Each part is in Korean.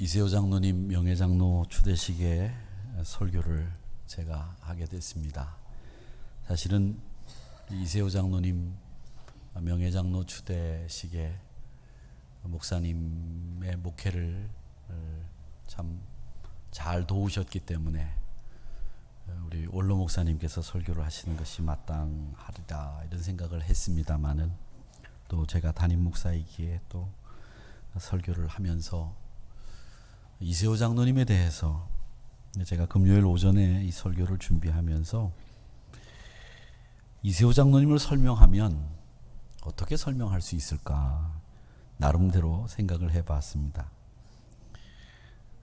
이세호 장로님 명예장로 추대식에 설교를 제가 하게 됐습니다. 사실은 이세호 장로님 명예장로 추대식에 목사님의 목회를 참 잘 도우셨기 때문에 우리 원로 목사님께서 설교를 하시는 것이 마땅하리라 이런 생각을 했습니다마는 또 제가 담임 목사이기에 또 설교를 하면서 이세호 장로님에 대해서 제가 금요일 오전에 이 설교를 준비하면서 이세호 장로님을 설명하면 어떻게 설명할 수 있을까 나름대로 생각을 해봤습니다.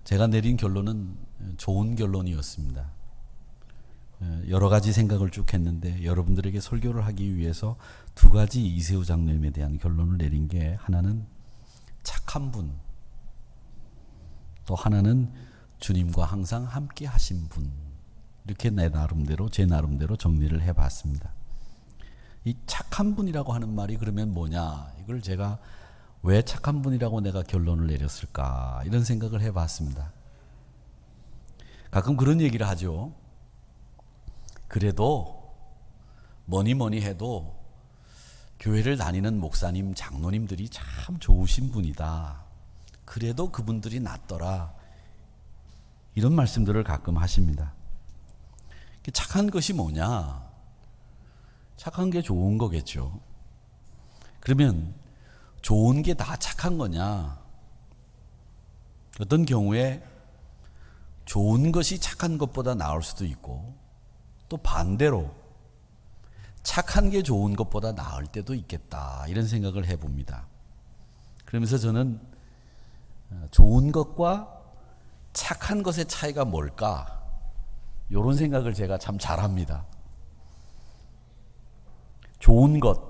제가 내린 결론은 좋은 결론이었습니다. 여러 가지 생각을 쭉 했는데 여러분들에게 설교를 하기 위해서 두 가지 이세호 장로님에 대한 결론을 내린 게 하나는 착한 분, 또 하나는 주님과 항상 함께 하신 분. 이렇게 내 나름대로 제 나름대로 정리를 해 봤습니다. 이 착한 분이라고 하는 말이 그러면 뭐냐? 이걸 제가 왜 착한 분이라고 내가 결론을 내렸을까? 이런 생각을 해 봤습니다. 가끔 그런 얘기를 하죠. 그래도 뭐니 뭐니 해도 교회를 다니는 목사님, 장로님들이 참 좋으신 분이다. 그래도 그분들이 낫더라. 이런 말씀들을 가끔 하십니다. 착한 것이 뭐냐? 착한 게 좋은 거겠죠. 그러면 좋은 게 다 착한 거냐? 어떤 경우에 좋은 것이 착한 것보다 나을 수도 있고 또 반대로 착한 게 좋은 것보다 나을 때도 있겠다. 이런 생각을 해 봅니다. 그러면서 저는 좋은 것과 착한 것의 차이가 뭘까? 이런 생각을 제가 참 잘합니다. 좋은 것.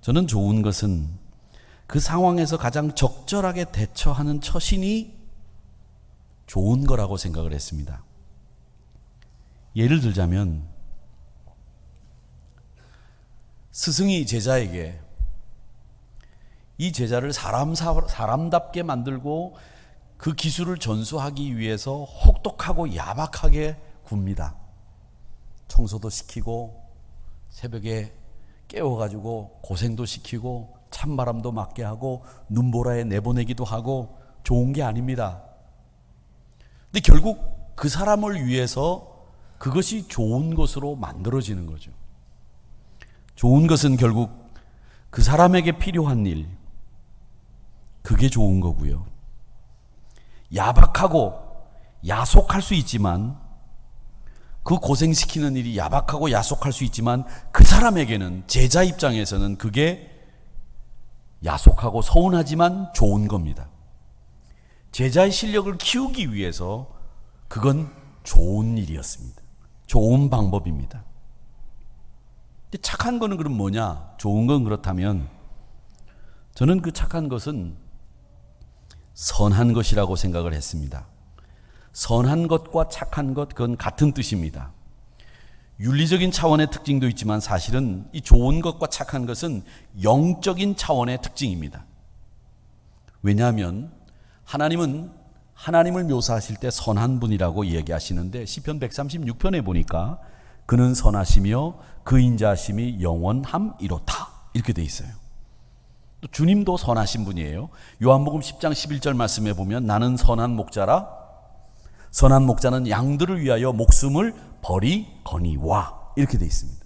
저는 좋은 것은 그 상황에서 가장 적절하게 대처하는 처신이 좋은 거라고 생각을 했습니다. 예를 들자면, 스승이 제자에게 이 제자를 사람 사람답게 만들고 그 기술을 전수하기 위해서 혹독하고 야박하게 굽니다. 청소도 시키고 새벽에 깨워가지고 고생도 시키고 찬바람도 맞게 하고 눈보라에 내보내기도 하고 좋은 게 아닙니다. 근데 결국 그 사람을 위해서 그것이 좋은 것으로 만들어지는 거죠. 좋은 것은 결국 그 사람에게 필요한 일, 그게 좋은 거고요. 야박하고 야속할 수 있지만 그 고생시키는 일이 야박하고 야속할 수 있지만 그 사람에게는 제자 입장에서는 그게 야속하고 서운하지만 좋은 겁니다. 제자의 실력을 키우기 위해서 그건 좋은 일이었습니다. 좋은 방법입니다. 착한 거는 그럼 뭐냐? 좋은 건 그렇다면 저는 그 착한 것은 선한 것이라고 생각을 했습니다. 선한 것과 착한 것, 그건 같은 뜻입니다. 윤리적인 차원의 특징도 있지만 사실은 이 좋은 것과 착한 것은 영적인 차원의 특징입니다. 왜냐하면 하나님은 하나님을 묘사하실 때 선한 분이라고 얘기하시는데 시편 136편에 보니까 그는 선하시며 그 인자하심이 영원함이로다 이렇게 돼 있어요. 또 주님도 선하신 분이에요. 요한복음 10장 11절 말씀에 보면 나는 선한 목자라 선한 목자는 양들을 위하여 목숨을 버리거니와 이렇게 돼 있습니다.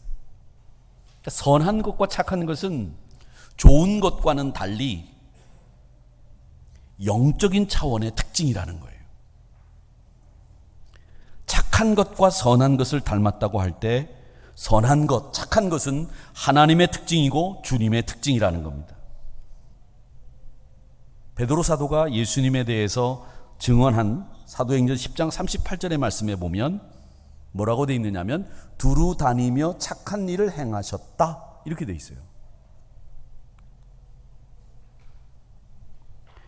그러니까 선한 것과 착한 것은 좋은 것과는 달리 영적인 차원의 특징이라는 거예요. 착한 것과 선한 것을 닮았다고 할 때 선한 것, 착한 것은 하나님의 특징이고 주님의 특징이라는 겁니다. 베드로 사도가 예수님에 대해서 증언한 사도행전 10장 38절의 말씀에 보면 뭐라고 돼 있느냐면 두루 다니며 착한 일을 행하셨다 이렇게 돼 있어요.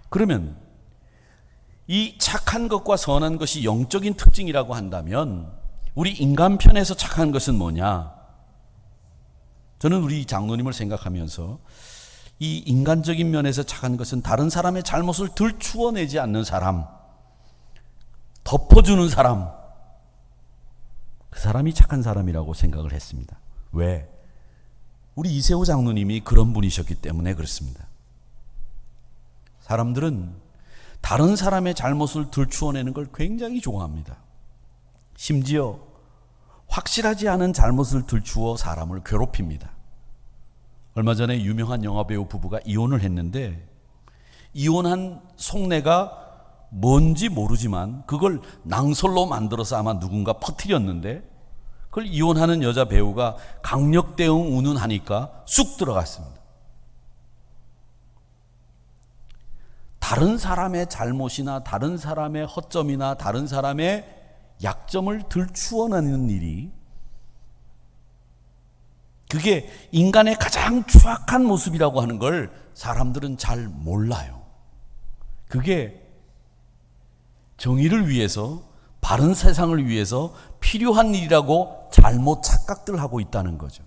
그러면 이 착한 것과 선한 것이 영적인 특징이라고 한다면 우리 인간 편에서 착한 것은 뭐냐? 저는 우리 장로님을 생각하면서 이 인간적인 면에서 착한 것은 다른 사람의 잘못을 들추어내지 않는 사람, 덮어주는 사람, 그 사람이 착한 사람이라고 생각을 했습니다. 왜? 우리 이세호 장로님이 그런 분이셨기 때문에 그렇습니다. 사람들은 다른 사람의 잘못을 들추어내는 걸 굉장히 좋아합니다. 심지어 확실하지 않은 잘못을 들추어 사람을 괴롭힙니다. 얼마 전에 유명한 영화배우 부부가 이혼을 했는데 이혼한 속내가 뭔지 모르지만 그걸 낭설로 만들어서 아마 누군가 퍼뜨렸는데 그걸 이혼하는 여자 배우가 강력 대응 운운하니까 쑥 들어갔습니다. 다른 사람의 잘못이나 다른 사람의 허점이나 다른 사람의 약점을 들추어내는 일이 그게 인간의 가장 추악한 모습이라고 하는 걸 사람들은 잘 몰라요. 그게 정의를 위해서 바른 세상을 위해서 필요한 일이라고 잘못 착각들 하고 있다는 거죠.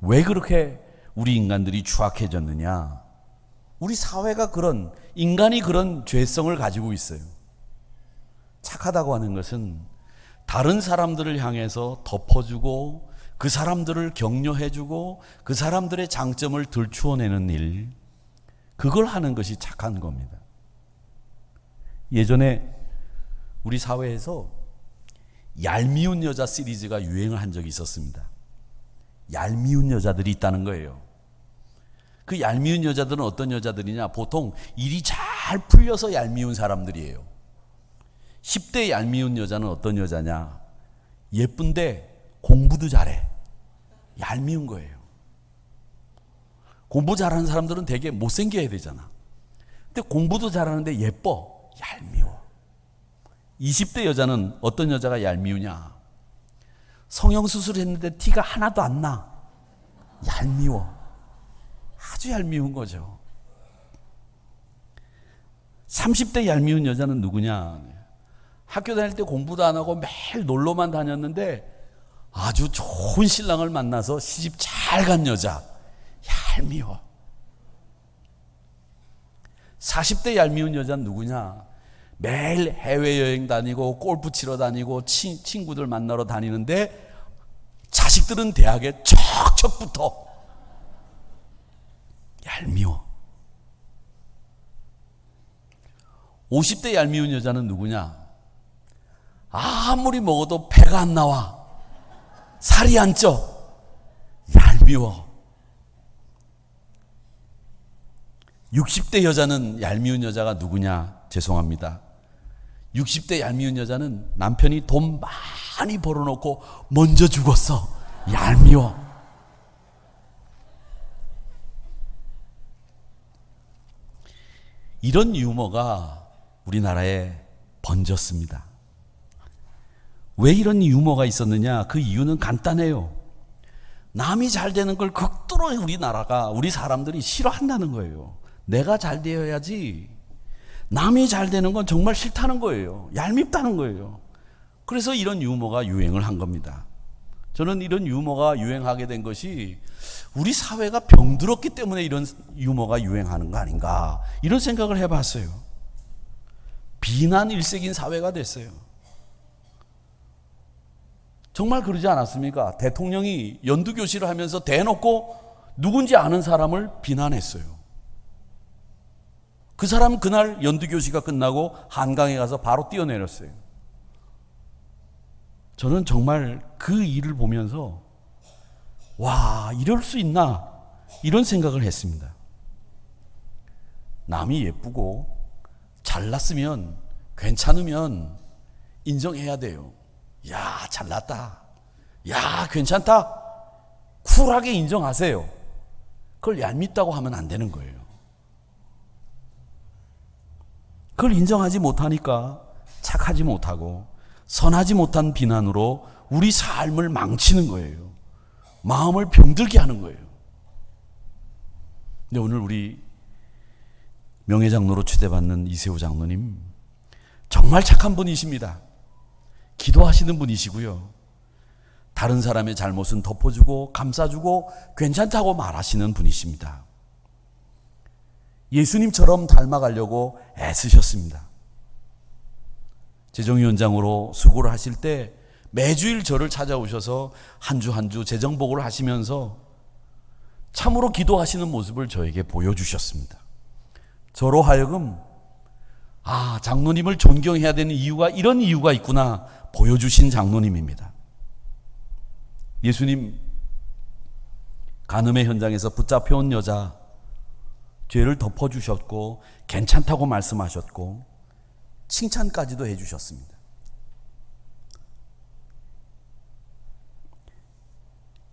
왜 그렇게 우리 인간들이 추악해졌느냐? 우리 사회가 그런 인간이 그런 죄성을 가지고 있어요. 착하다고 하는 것은 다른 사람들을 향해서 덮어주고 그 사람들을 격려해주고 그 사람들의 장점을 들추어내는 일, 그걸 하는 것이 착한 겁니다. 예전에 우리 사회에서 얄미운 여자 시리즈가 유행을 한 적이 있었습니다. 얄미운 여자들이 있다는 거예요. 그 얄미운 여자들은 어떤 여자들이냐? 보통 일이 잘 풀려서 얄미운 사람들이에요. 10대 얄미운 여자는 어떤 여자냐? 예쁜데 공부도 잘해. 얄미운 거예요. 공부 잘하는 사람들은 되게 못생겨야 되잖아. 근데 공부도 잘하는데 예뻐. 얄미워. 20대 여자는 어떤 여자가 얄미우냐? 성형수술 했는데 티가 하나도 안 나. 얄미워. 아주 얄미운 거죠. 30대 얄미운 여자는 누구냐? 학교 다닐 때 공부도 안 하고 매일 놀러만 다녔는데 아주 좋은 신랑을 만나서 시집 잘 간 여자. 얄미워. 40대 얄미운 여자는 누구냐? 매일 해외여행 다니고 골프 치러 다니고 치, 친구들 만나러 다니는데 자식들은 대학에 척척 붙어. 얄미워. 50대 얄미운 여자는 누구냐? 아무리 먹어도 배가 안 나와. 살이 안 쪄. 얄미워. 60대 여자는 얄미운 여자가 누구냐? 죄송합니다. 60대 얄미운 여자는 남편이 돈 많이 벌어놓고 먼저 죽었어. 얄미워. 이런 유머가 우리나라에 번졌습니다. 왜 이런 유머가 있었느냐? 그 이유는 간단해요. 남이 잘 되는 걸 극도로 우리나라가, 우리 사람들이 싫어한다는 거예요. 내가 잘 되어야지. 남이 잘 되는 건 정말 싫다는 거예요. 얄밉다는 거예요. 그래서 이런 유머가 유행을 한 겁니다. 저는 이런 유머가 유행하게 된 것이 우리 사회가 병들었기 때문에 이런 유머가 유행하는 거 아닌가 이런 생각을 해봤어요. 비난 일색인 사회가 됐어요. 정말 그러지 않았습니까? 대통령이 연두교실을 하면서 대놓고 누군지 아는 사람을 비난했어요. 그 사람 그날 연두교시가 끝나고 한강에 가서 바로 뛰어내렸어요. 저는 정말 그 일을 보면서 와, 이럴 수 있나? 이런 생각을 했습니다. 남이 예쁘고 잘났으면 괜찮으면 인정해야 돼요. 야, 잘났다. 야, 괜찮다. 쿨하게 인정하세요. 그걸 얄밉다고 하면 안 되는 거예요. 그걸 인정하지 못하니까 착하지 못하고 선하지 못한 비난으로 우리 삶을 망치는 거예요. 마음을 병들게 하는 거예요. 근데 오늘 우리 명예장로로 추대받는 이세호 장로님 정말 착한 분이십니다. 기도하시는 분이시고요. 다른 사람의 잘못은 덮어주고 감싸주고 괜찮다고 말하시는 분이십니다. 예수님처럼 닮아가려고 애쓰셨습니다. 재정위원장으로 수고를 하실 때 매주일 저를 찾아오셔서 한 주 한 주 재정복을 하시면서 참으로 기도하시는 모습을 저에게 보여주셨습니다. 저로 하여금 아, 장로님을 존경해야 되는 이유가 이런 이유가 있구나 보여주신 장로님입니다. 예수님 간음의 현장에서 붙잡혀온 여자 죄를 덮어주셨고 괜찮다고 말씀하셨고 칭찬까지도 해주셨습니다.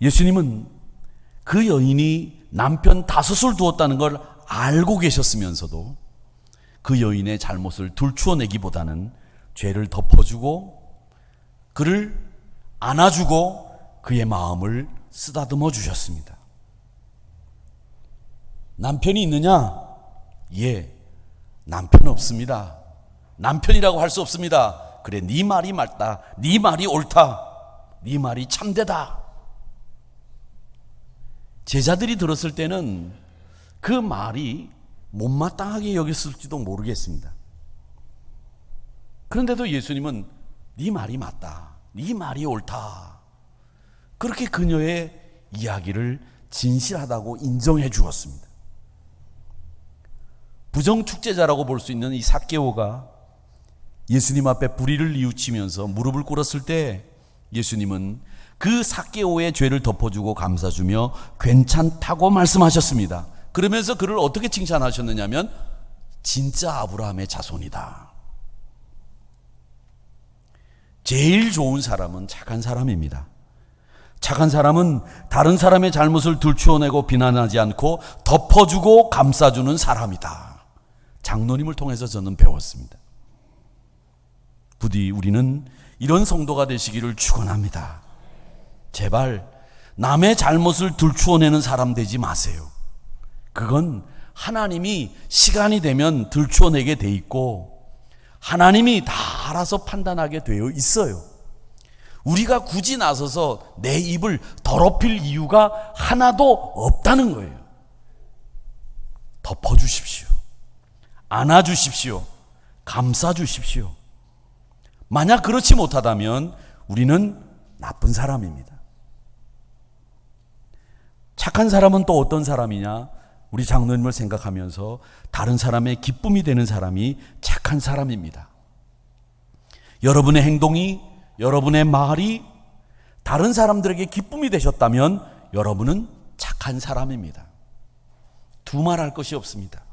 예수님은 그 여인이 남편 다섯을 두었다는 걸 알고 계셨으면서도 그 여인의 잘못을 둘추어내기보다는 죄를 덮어주고 그를 안아주고 그의 마음을 쓰다듬어 주셨습니다. 남편이 있느냐? 예, 남편 없습니다. 남편이라고 할 수 없습니다. 그래, 네 말이 맞다. 네 말이 옳다. 네 말이 참되다. 제자들이 들었을 때는 그 말이 못마땅하게 여겼을지도 모르겠습니다. 그런데도 예수님은 네 말이 맞다. 네 말이 옳다. 그렇게 그녀의 이야기를 진실하다고 인정해 주었습니다. 부정축제자라고 볼 수 있는 이 사케오가 예수님 앞에 불의를 뉘우치면서 무릎을 꿇었을 때 예수님은 그 사케오의 죄를 덮어주고 감싸주며 괜찮다고 말씀하셨습니다. 그러면서 그를 어떻게 칭찬하셨느냐면 진짜 아브라함의 자손이다. 제일 좋은 사람은 착한 사람입니다. 착한 사람은 다른 사람의 잘못을 들추어내고 비난하지 않고 덮어주고 감싸주는 사람이다. 장로님을 통해서 저는 배웠습니다. 부디 우리는 이런 성도가 되시기를 축원합니다. 제발 남의 잘못을 들추어내는 사람 되지 마세요. 그건 하나님이 시간이 되면 들추어내게 돼 있고 하나님이 다 알아서 판단하게 되어 있어요. 우리가 굳이 나서서 내 입을 더럽힐 이유가 하나도 없다는 거예요. 덮어주십시오. 안아주십시오. 감싸주십시오. 만약 그렇지 못하다면 우리는 나쁜 사람입니다. 착한 사람은 또 어떤 사람이냐? 우리 장로님을 생각하면서 다른 사람의 기쁨이 되는 사람이 착한 사람입니다. 여러분의 행동이, 여러분의 말이 다른 사람들에게 기쁨이 되셨다면 여러분은 착한 사람입니다. 두말할 것이 없습니다.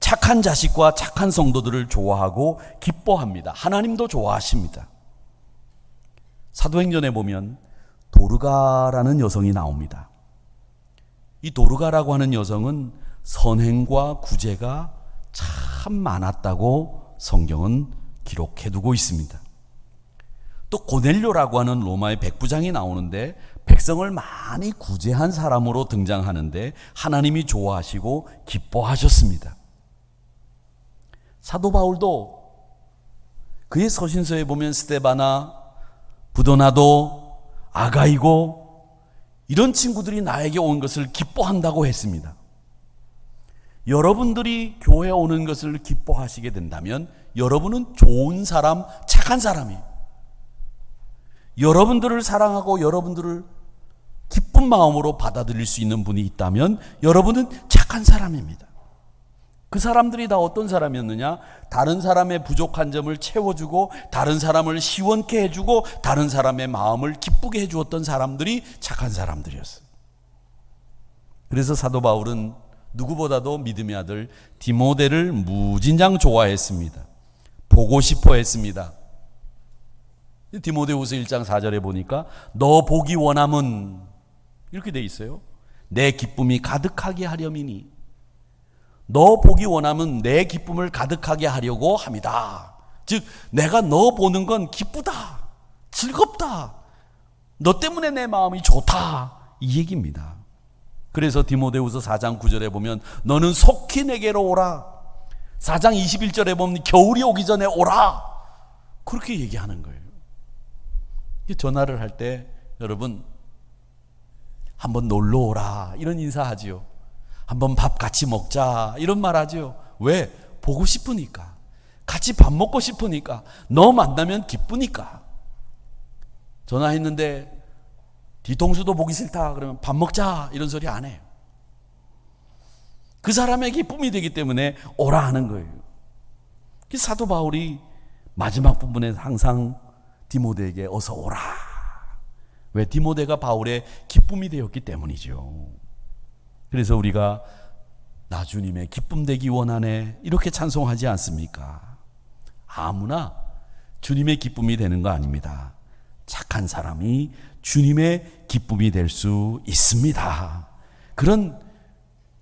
착한 자식과 착한 성도들을 좋아하고 기뻐합니다. 하나님도 좋아하십니다. 사도행전에 보면 도르가라는 여성이 나옵니다. 이 도르가라고 하는 여성은 선행과 구제가 참 많았다고 성경은 기록해 두고 있습니다. 또 고넬료라고 하는 로마의 백부장이 나오는데 백성을 많이 구제한 사람으로 등장하는데 하나님이 좋아하시고 기뻐하셨습니다. 사도 바울도 그의 서신서에 보면 스테바나, 부도나도, 아가이고 이런 친구들이 나에게 온 것을 기뻐한다고 했습니다. 여러분들이 교회 오는 것을 기뻐하시게 된다면 여러분은 좋은 사람, 착한 사람이에요. 여러분들을 사랑하고 여러분들을 기쁜 마음으로 받아들일 수 있는 분이 있다면 여러분은 착한 사람입니다. 그 사람들이 다 어떤 사람이었느냐? 다른 사람의 부족한 점을 채워주고, 다른 사람을 시원케 해주고, 다른 사람의 마음을 기쁘게 해주었던 사람들이 착한 사람들이었어요. 그래서 사도 바울은 누구보다도 믿음의 아들 디모데를 무진장 좋아했습니다. 보고 싶어 했습니다. 디모데후서 1장 4절에 보니까 너 보기 원함은 이렇게 돼 있어요. 내 기쁨이 가득하게 하렴이니 너 보기 원하면 내 기쁨을 가득하게 하려고 합니다. 즉, 내가 너 보는 건 기쁘다. 즐겁다. 너 때문에 내 마음이 좋다. 이 얘기입니다. 그래서 디모데후서 4장 9절에 보면 너는 속히 내게로 오라. 4장 21절에 보면 겨울이 오기 전에 오라. 그렇게 얘기하는 거예요. 이 전화를 할 때 여러분 한번 놀러 오라 이런 인사하지요. 한번 밥 같이 먹자 이런 말 하지요. 왜? 보고 싶으니까. 같이 밥 먹고 싶으니까. 너 만나면 기쁘니까. 전화했는데 뒤통수도 보기 싫다 그러면 밥 먹자 이런 소리 안 해요. 그 사람의 기쁨이 되기 때문에 오라 하는 거예요. 그 사도 바울이 마지막 부분에 항상 디모데에게 어서 오라. 왜 디모데가 바울의 기쁨이 되었기 때문이죠. 그래서 우리가 나 주님의 기쁨 되기 원하네 이렇게 찬송하지 않습니까? 아무나 주님의 기쁨이 되는 거 아닙니다. 착한 사람이 주님의 기쁨이 될 수 있습니다. 그런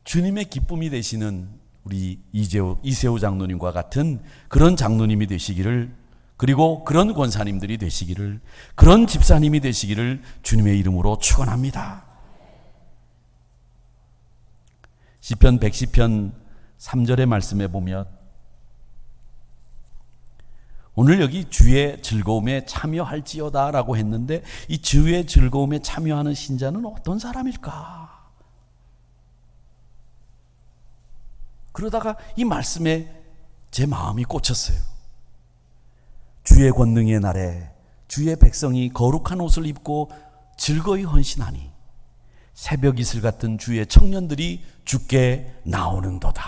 주님의 기쁨이 되시는 우리 이재호, 이세호 장로님과 같은 그런 장로님이 되시기를 그리고 그런 권사님들이 되시기를 그런 집사님이 되시기를 주님의 이름으로 축원합니다. 시편 110편 3절의 말씀에 보면 오늘 여기 주의 즐거움에 참여할지어다라고 했는데 이 주의 즐거움에 참여하는 신자는 어떤 사람일까? 그러다가 이 말씀에 제 마음이 꽂혔어요. 주의 권능의 날에 주의 백성이 거룩한 옷을 입고 즐거이 헌신하니 새벽 이슬 같은 주의 청년들이 죽게 나오는도다.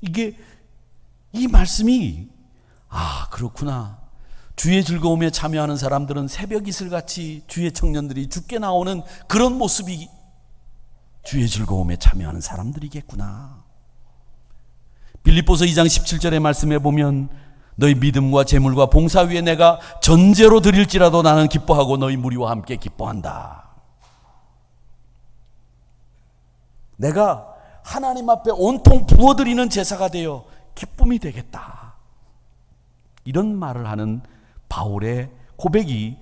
이게 이 말씀이 아 그렇구나. 주의 즐거움에 참여하는 사람들은 새벽 이슬 같이 주의 청년들이 죽게 나오는 그런 모습이 주의 즐거움에 참여하는 사람들이겠구나. 빌립보서 2장 17절의 말씀에 보면 너희 믿음과 재물과 봉사 위에 내가 전제로 드릴지라도 나는 기뻐하고 너희 무리와 함께 기뻐한다. 내가 하나님 앞에 온통 부어드리는 제사가 되어 기쁨이 되겠다. 이런 말을 하는 바울의 고백이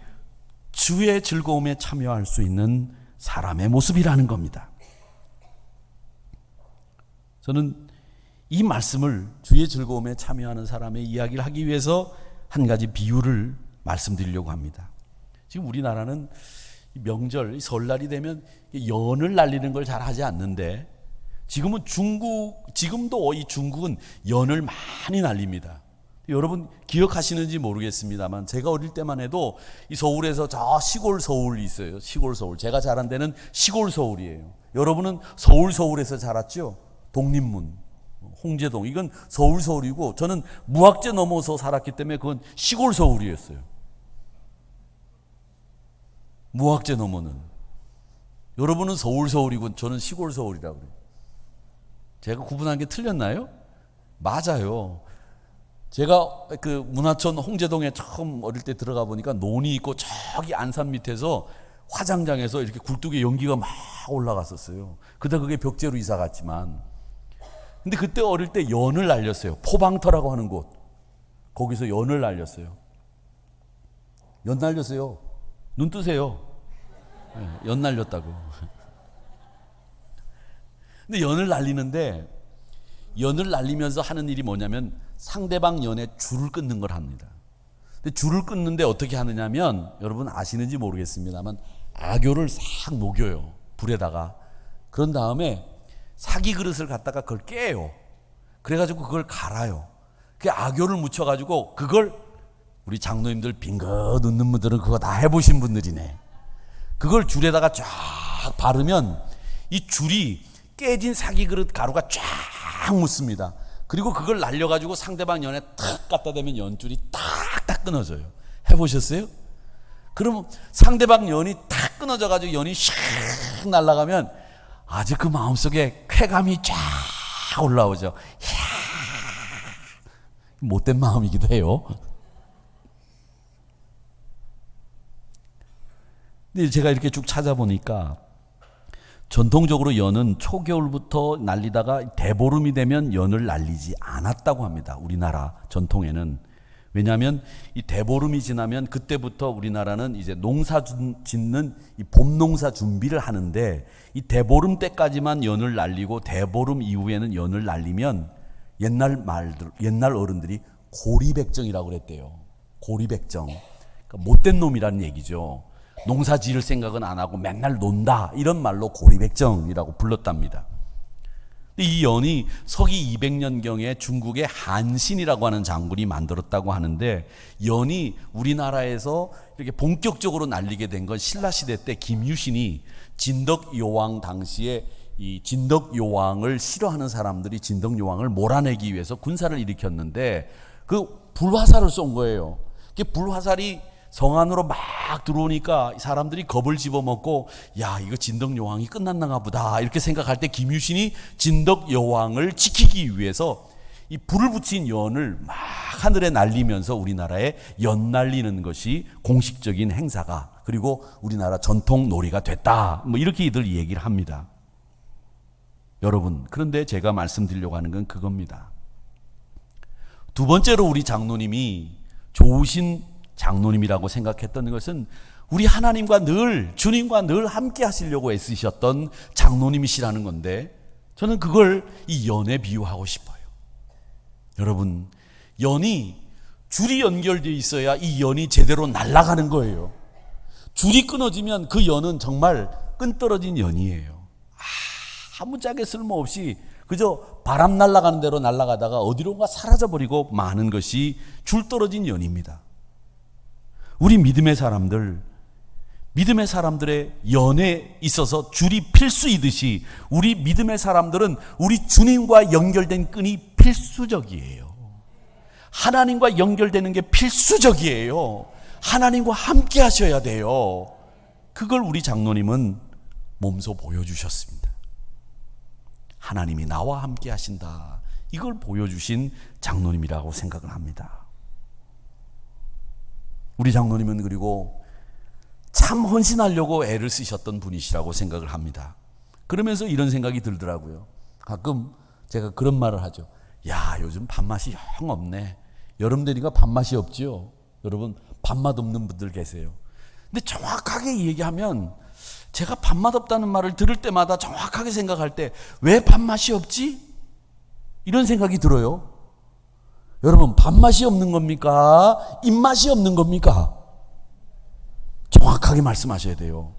주의 즐거움에 참여할 수 있는 사람의 모습이라는 겁니다. 저는 이 말씀을 주의 즐거움에 참여하는 사람의 이야기를 하기 위해서 한 가지 비유를 말씀드리려고 합니다. 지금 우리나라는 명절, 설날이 되면 연을 날리는 걸 잘 하지 않는데 지금은 중국, 지금도 이 중국은 연을 많이 날립니다. 여러분 기억하시는지 모르겠습니다만 제가 어릴 때만 해도 이 서울에서 저 시골 서울이 있어요. 시골 서울. 제가 자란 데는 시골 서울이에요. 여러분은 서울 서울에서 자랐죠? 독립문, 홍제동. 이건 서울 서울이고 저는 무학제 넘어서 살았기 때문에 그건 시골 서울이었어요. 무학제 넘어는. 여러분은 서울 서울이고 저는 시골 서울이라고 그래요. 제가 구분한 게 틀렸나요? 맞아요. 제가 그 문화촌 홍제동에 처음 어릴 때 들어가 보니까 논이 있고 저기 안산 밑에서 화장장에서 이렇게 굴뚝에 연기가 막 올라갔었어요. 그다 그게 벽제로 이사 갔지만. 근데 그때 어릴 때 연을 날렸어요. 포방터라고 하는 곳. 거기서 연을 날렸어요. 연 날렸어요. 눈 뜨세요. 예, 연 날렸다고. 근데 연을 날리는데 연을 날리면서 하는 일이 뭐냐면 상대방 연에 줄을 끊는 걸 합니다. 근데 줄을 끊는데 어떻게 하느냐면 여러분 아시는지 모르겠습니다만 악교를 싹 녹여요. 불에다가. 그런 다음에 사기 그릇을 갖다가 그걸 깨요. 그래가지고 그걸 갈아요. 그 악교를 묻혀가지고 그걸 우리 장로님들 빙긋 웃는 분들은 그거 다 해보신 분들이네. 그걸 줄에다가 쫙 바르면 이 줄이 깨진 사기 그릇 가루가 쫙 묻습니다. 그리고 그걸 날려가지고 상대방 연에 탁 갖다 대면 연줄이 탁탁 끊어져요. 해보셨어요? 그러면 상대방 연이 탁 끊어져가지고 연이 샥 날아가면 아주 그 마음속에 쾌감이 쫙 올라오죠. 이야, 못된 마음이기도 해요. 근데 제가 이렇게 쭉 찾아보니까 전통적으로 연은 초겨울부터 날리다가 대보름이 되면 연을 날리지 않았다고 합니다. 우리나라 전통에는. 왜냐하면 이 대보름이 지나면 그때부터 우리나라는 이제 농사 짓는 이 봄농사 준비를 하는데 이 대보름 때까지만 연을 날리고 대보름 이후에는 연을 날리면 옛날 말들 옛날 어른들이 고리백정이라고 그랬대요. 고리백정. 그러니까 못된 놈이라는 얘기죠. 농사 지을 생각은 안 하고 맨날 논다. 이런 말로 고리백정이라고 불렀답니다. 이 연이 서기 200년경에 중국의 한신이라고 하는 장군이 만들었다고 하는데 연이 우리나라에서 이렇게 본격적으로 날리게 된 건 신라 시대 때 김유신이 진덕 요왕 당시에 이 진덕 요왕을 싫어하는 사람들이 진덕 요왕을 몰아내기 위해서 군사를 일으켰는데 그 불화살을 쏜 거예요. 그 불화살이 성 안으로 막 들어오니까 사람들이 겁을 집어먹고 야 이거 진덕 여왕이 끝났나가 보다 이렇게 생각할 때 김유신이 진덕 여왕을 지키기 위해서 이 불을 붙인 연을 막 하늘에 날리면서 우리나라에 연 날리는 것이 공식적인 행사가 그리고 우리나라 전통 놀이가 됐다 뭐 이렇게 이들 얘기를 합니다. 여러분 그런데 제가 말씀드리려고 하는 건 그겁니다. 두 번째로 우리 장로님이 좋으신 장로님이라고 생각했던 것은 우리 하나님과 늘 주님과 늘 함께 하시려고 애쓰셨던 장로님이시라는 건데 저는 그걸 이 연에 비유하고 싶어요. 여러분, 연이 줄이 연결되어 있어야 이 연이 제대로 날아가는 거예요. 줄이 끊어지면 그 연은 정말 끈 떨어진 연이에요. 아무 짝에 쓸모없이 그저 바람 날아가는 대로 날아가다가 어디론가 사라져버리고 마는 것이 줄 떨어진 연입니다. 우리 믿음의 사람들, 믿음의 사람들의 연에 있어서 줄이 필수이듯이 우리 믿음의 사람들은 우리 주님과 연결된 끈이 필수적이에요. 하나님과 연결되는 게 필수적이에요. 하나님과 함께 하셔야 돼요. 그걸 우리 장로님은 몸소 보여주셨습니다. 하나님이 나와 함께 하신다. 이걸 보여주신 장로님이라고 생각을 합니다. 우리 장로님은 그리고 참 헌신하려고 애를 쓰셨던 분이시라고 생각을 합니다. 그러면서 이런 생각이 들더라고요. 가끔 제가 그런 말을 하죠. 야, 요즘 밥맛이 영 없네. 여름 되니까 밥맛이 없지요. 여러분, 밥맛 없는 분들 계세요. 근데 정확하게 얘기하면 제가 밥맛 없다는 말을 들을 때마다 정확하게 생각할 때 왜 밥맛이 없지? 이런 생각이 들어요. 여러분, 밥맛이 없는 겁니까? 입맛이 없는 겁니까? 정확하게 말씀하셔야 돼요.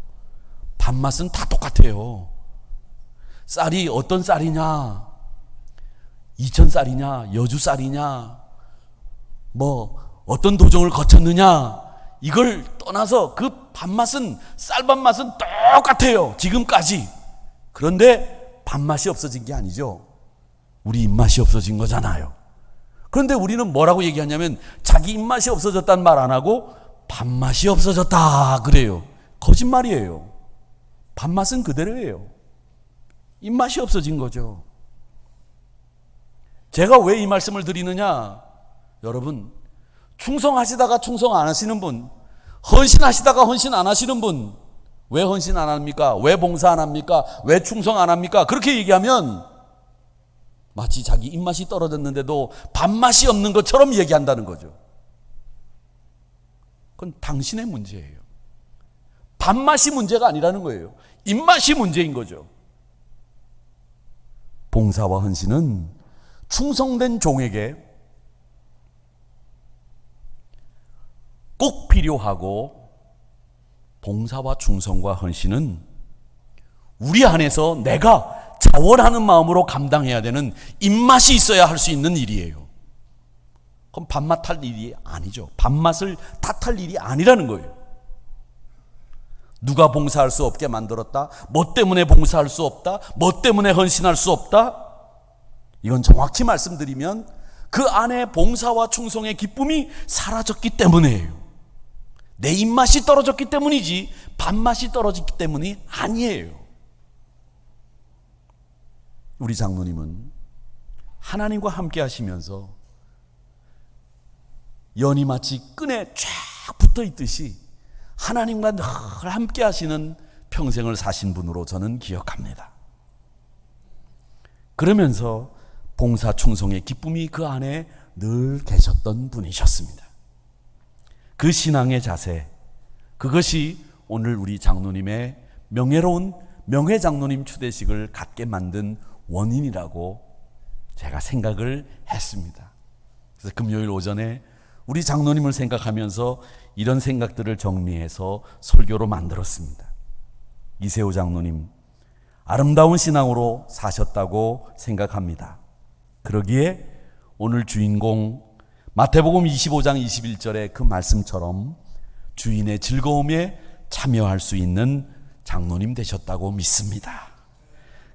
밥맛은 다 똑같아요. 쌀이 어떤 쌀이냐? 이천 쌀이냐? 여주 쌀이냐? 뭐, 어떤 도정을 거쳤느냐? 이걸 떠나서 그 밥맛은, 쌀밥 맛은 똑같아요. 지금까지. 그런데 밥맛이 없어진 게 아니죠. 우리 입맛이 없어진 거잖아요. 그런데 우리는 뭐라고 얘기하냐면 자기 입맛이 없어졌다는 말 안 하고 밥맛이 없어졌다 그래요. 거짓말이에요. 밥맛은 그대로예요. 입맛이 없어진 거죠. 제가 왜 이 말씀을 드리느냐? 여러분, 충성하시다가 충성 안 하시는 분, 헌신하시다가 헌신 안 하시는 분, 왜 헌신 안 합니까? 왜 봉사 안 합니까? 왜 충성 안 합니까? 그렇게 얘기하면 마치 자기 입맛이 떨어졌는데도 밥맛이 없는 것처럼 얘기한다는 거죠. 그건 당신의 문제예요. 밥맛이 문제가 아니라는 거예요. 입맛이 문제인 거죠. 봉사와 헌신은 충성된 종에게 꼭 필요하고 봉사와 충성과 헌신은 우리 안에서 내가 자원하는 마음으로 감당해야 되는 입맛이 있어야 할 수 있는 일이에요. 그럼 밥맛 탈 일이 아니죠. 밥맛을 탓할 일이 아니라는 거예요. 누가 봉사할 수 없게 만들었다? 뭐 때문에 봉사할 수 없다? 뭐 때문에 헌신할 수 없다? 이건 정확히 말씀드리면 그 안에 봉사와 충성의 기쁨이 사라졌기 때문이에요. 내 입맛이 떨어졌기 때문이지 밥맛이 떨어졌기 때문이 아니에요. 우리 장로님은 하나님과 함께 하시면서 연이 마치 끈에 쫙 붙어 있듯이 하나님과 늘 함께 하시는 평생을 사신 분으로 저는 기억합니다. 그러면서 봉사 충성의 기쁨이 그 안에 늘 계셨던 분이셨습니다. 그 신앙의 자세, 그것이 오늘 우리 장로님의 명예로운 명예 장로님 추대식을 갖게 만든 원인이라고 제가 생각을 했습니다. 그래서 금요일 오전에 우리 장로님을 생각하면서 이런 생각들을 정리해서 설교로 만들었습니다. 이세호 장로님, 아름다운 신앙으로 사셨다고 생각합니다. 그러기에 오늘 주인공 마태복음 25장 21절의 그 말씀처럼 주인의 즐거움에 참여할 수 있는 장로님 되셨다고 믿습니다.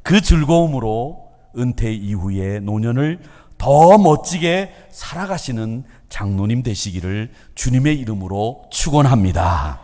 그 즐거움으로 은퇴 이후의 노년을 더 멋지게 살아가시는 장로님 되시기를 주님의 이름으로 축원합니다.